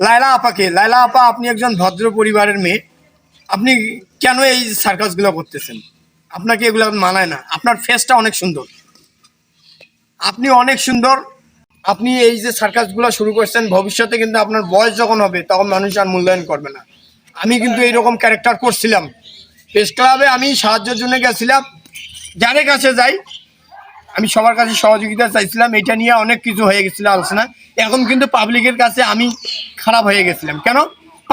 লায়লা আপাকে, লায়লা আপা আপনি একজন ভদ্র পরিবারের মেয়ে। আপনি কেন এই সার্কাসগুলো করতেছেন? আপনাকে এগুলো মানায় না। আপনার ফেসটা অনেক সুন্দর। আপনি অনেক সুন্দর। আপনি এই যে সার্কাসগুলো শুরু করছেন, ভবিষ্যতে কিন্তু আপনার বয়স যখন হবে, তখন মানুষ আর মূল্যায়ন করবে না। আমি কিন্তু এইরকম ক্যারেক্টার করছিলাম। প্রেস ক্লাবে আমি সাহায্যের জন্য গেছিলাম। যাদের কাছে যাই আমি সবার কাছে সহযোগিতা চাইছিলাম, এটা নিয়ে অনেক কিছু হয়ে গেছিল আলোচনা। এখন কিন্তু পাবলিকের কাছে আমি খারাপ হয়ে গেছিলাম। কেন?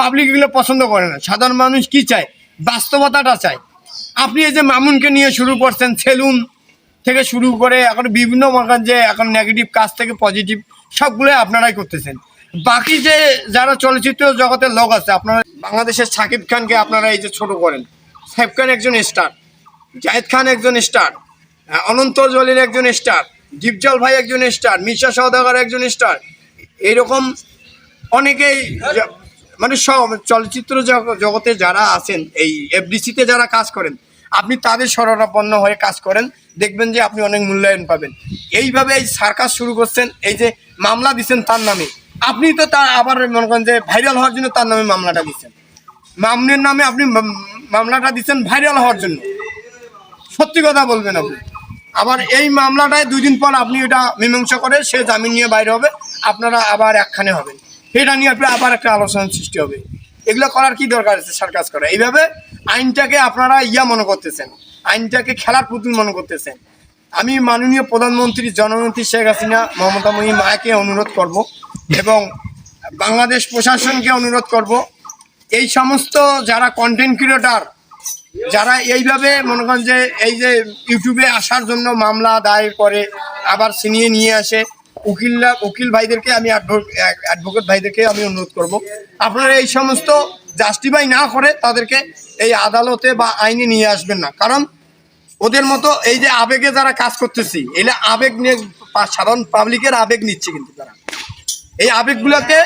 পাবলিক এগুলো পছন্দ করে না। সাধারণ মানুষ কি চায়? বাস্তবতাটা চায়। আপনি এই যে মামুনকে নিয়ে শুরু করছেন, সেলুন থেকে শুরু করে এখন বিভিন্ন মনে যে এখন নেগেটিভ কাজ থেকে পজিটিভ সবগুলো আপনারাই করতেছেন। বাকি যে যারা চলচ্চিত্র জগতের লোক আছে, আপনারা বাংলাদেশের সাকিব খানকে আপনারা এই যে ছোট করেন। সাকিব খান একজন স্টার জাহেদ খান একজন স্টার অনন্ত জলির একজন স্টার দীপজল ভাই একজন স্টার মিশা সওদাগর একজন স্টার এইরকম অনেকেই মানে সব চলচ্চিত্র জগ- জগতে যারা আছেন, এই এফডিসিতে যারা কাজ করেন, আপনি তাদের শরণাপন্ন হয়ে কাজ করেন, দেখবেন যে আপনি অনেক মূল্যায়ন পাবেন। এইভাবে এই সার্কাস শুরু করছেন, এই যে মামলা দিচ্ছেন তার নামে। আপনি তো তার আবার মনে করেন যে ভাইরাল হওয়ার জন্য তার নামে মামলাটা দিচ্ছেন। মামনের নামে আপনি মামলাটা দিচ্ছেন ভাইরাল হওয়ার জন্য। সত্যি কথা বলবেন আপনি। আবার এই মামলাটায় দুই দিন পর আপনি এটা মীমাংসা করে সে জামিন নিয়ে বাইরে হবে, আপনারা আবার একখানে হবেন। এটা নিয়ে আপনি আবার একটা আলোচনার সৃষ্টি হবে। এগুলো করার কি দরকার আছে সার্কাস করা এইভাবে আইনটাকে আপনারা ইয়া মনে করতেছেন, আইনটাকে খেলার পুতুল মনে করতেছেন। আমি মাননীয় প্রধানমন্ত্রী জননেত্রী শেখ হাসিনা, মমতা মহি মায়াকে অনুরোধ করব এবং বাংলাদেশ প্রশাসনকে অনুরোধ করব। এই সমস্ত যারা কন্টেন্ট ক্রিয়েটার যারা এইভাবে মনে করেন যে এই যে ইউটিউবে আসার জন্য মামলা দায়ের করে, আবার ছিনিয়ে নিয়ে আসে, উকিলরা, উকিল ভাইদেরকে আমি অ্যাডভোকেট ভাইদেরকে আমি অনুরোধ করব। আপনারা এই সমস্ত জাস্টিফাই না করে তাদেরকে এই আদালতে বা আইনে নিয়ে আসবেন না। কারণ ওদের মতো এই যে আবেগে যারা কাজ করতেছি, এলে আবেগ নিয়ে সাধারণ পাবলিকের আবেগ নিচ্ছে কিন্তু তারা। এই আবেগগুলোকে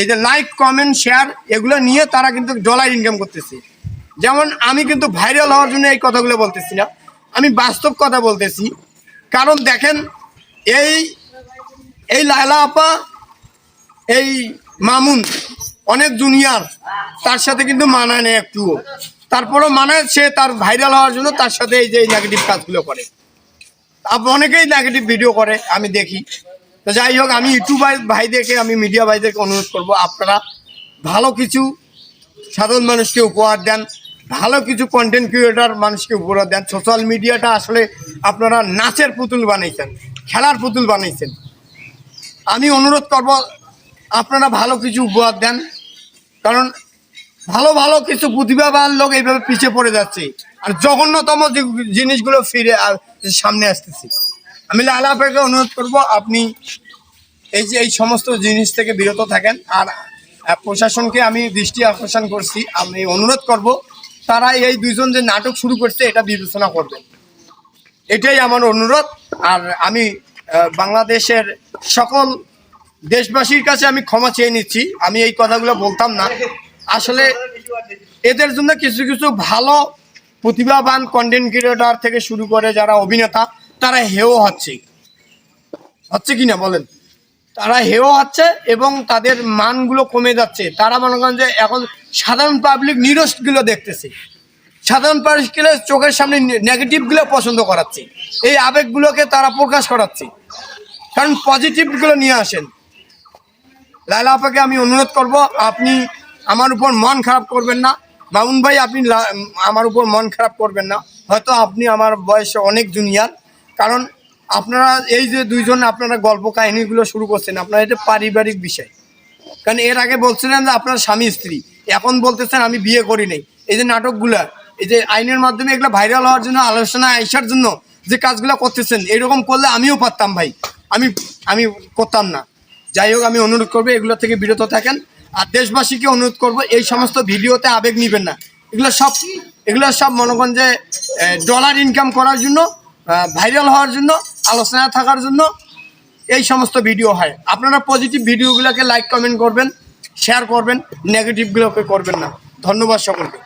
এই যে লাইক কমেন্ট শেয়ার এগুলো নিয়ে তারা কিন্তু ডলার ইনকাম করতেছে। যেমন আমি কিন্তু ভাইরাল হওয়ার জন্য এই কথাগুলো বলতেছি না। আমি বাস্তব কথা বলতেছি। কারণ দেখেন, এই এই লায়লা আপা, এই মামুন, অনেক জুনিয়র তার সাথে কিন্তু মানায় নেই একটুও। তারপরও মানায়, সে তার ভাইরাল হওয়ার জন্য তার সাথে এই যে নেগেটিভ কাজগুলো করে। অনেকেই নেগেটিভ ভিডিও করে, আমি দেখি। তো যাই হোক, আমি ইউটিউবার ভাইদেরকে, আমি মিডিয়া ভাইদেরকে অনুরোধ করব, আপনারা ভালো কিছু সাধারণ মানুষকে উপহার দেন। ভালো কিছু কন্টেন্ট ক্রিয়েটার মানুষকে উপহার দেন। সোশ্যাল মিডিয়াটা আসলে আপনারা নাচের পুতুল বানাইছেন, খেলার পুতুল বানাইছেন। আমি অনুরোধ করব, আপনারা ভালো কিছু উপহার দেন। কারণ ভালো ভালো কিছু প্রতিভাবান লোক এইভাবে পিছিয়ে পড়ে যাচ্ছে। আর জঘন্যতম জিনিসগুলো ফিরে সামনে আসতেছে। আমি লালা আপনাকে অনুরোধ করব, আপনি এই যে, এই সমস্ত জিনিস থেকে বিরত থাকেন। আর প্রশাসনকে আমি দৃষ্টি আকর্ষণ করছি। আমি অনুরোধ করব তারা এই দুইজন যে নাটক শুরু করছে, এটা বিবেচনা করবেন এটাই আমার অনুরোধ। আর আমি বাংলাদেশের সকল দেশবাসীর কাছে আমি ক্ষমা চেয়ে নিচ্ছি। আমি এই কথাগুলো বলতাম না। আসলে এদের জন্য কিছু কিছু ভালো প্রতিভাবান কন্টেন্ট ক্রিয়েটর থেকে শুরু করে যারা অভিনেতা, তারা হেও হচ্ছে। হচ্ছে কি না বলেন? তারা হেও হচ্ছে এবং তাদের মানগুলো কমে যাচ্ছে। তারা মনে করেন যে এখন সাধারণ পাবলিক নিরসগুলো দেখতেছে। সাধারণ পাবলিকের চোখের সামনে নেগেটিভগুলো পছন্দ করাচ্ছে। এই আবেগগুলোকে তারা প্রকাশ করাচ্ছে। কারণ পজিটিভগুলো নিয়ে আসেন। লালা আপাকে আমি অনুরোধ করব, আপনি আমার উপর মন খারাপ করবেন না। মামুন ভাই, আপনি আমার উপর মন খারাপ করবেন না। হয়তো আপনি আমার বয়সে অনেক জুনিয়র কারণ আপনারা এই যে দুইজন আপনারা গল্প কাহিনীগুলো শুরু করছেন, আপনারা এটা পারিবারিক বিষয়। কারণ এর আগে বলছিলেন যে আপনার স্বামী স্ত্রী। এখন বলতেছেন আমি বিয়ে করি নাই। এই যে নাটকগুলা, এই যে আইনের মাধ্যমে এগুলো ভাইরাল হওয়ার জন্য, আলোচনা আসার জন্য যে কাজগুলো করতেছেন, এরকম করলে আমিও পারতাম ভাই। আমি আমি করতাম না। যাই হোক, আমি অনুরোধ করব, এগুলো থেকে বিরত থাকেন। আর দেশবাসীকে অনুরোধ করব, এই সমস্ত ভিডিওতে আবেগ নিবেন না। এগুলো সব এগুলো সব মনে করেন যে ডলার ইনকাম করার জন্য ভাইরাল হওয়ার জন্য আলোচনা থাকার জন্য এই সমস্ত ভিডিও হয়। আপনারা পজিটিভ ভিডিওগুলোকে লাইক কমেন্ট করবেন শেয়ার করবেন নেগেটিভগুলোকে করবেন না। ধন্যবাদ সকলকে।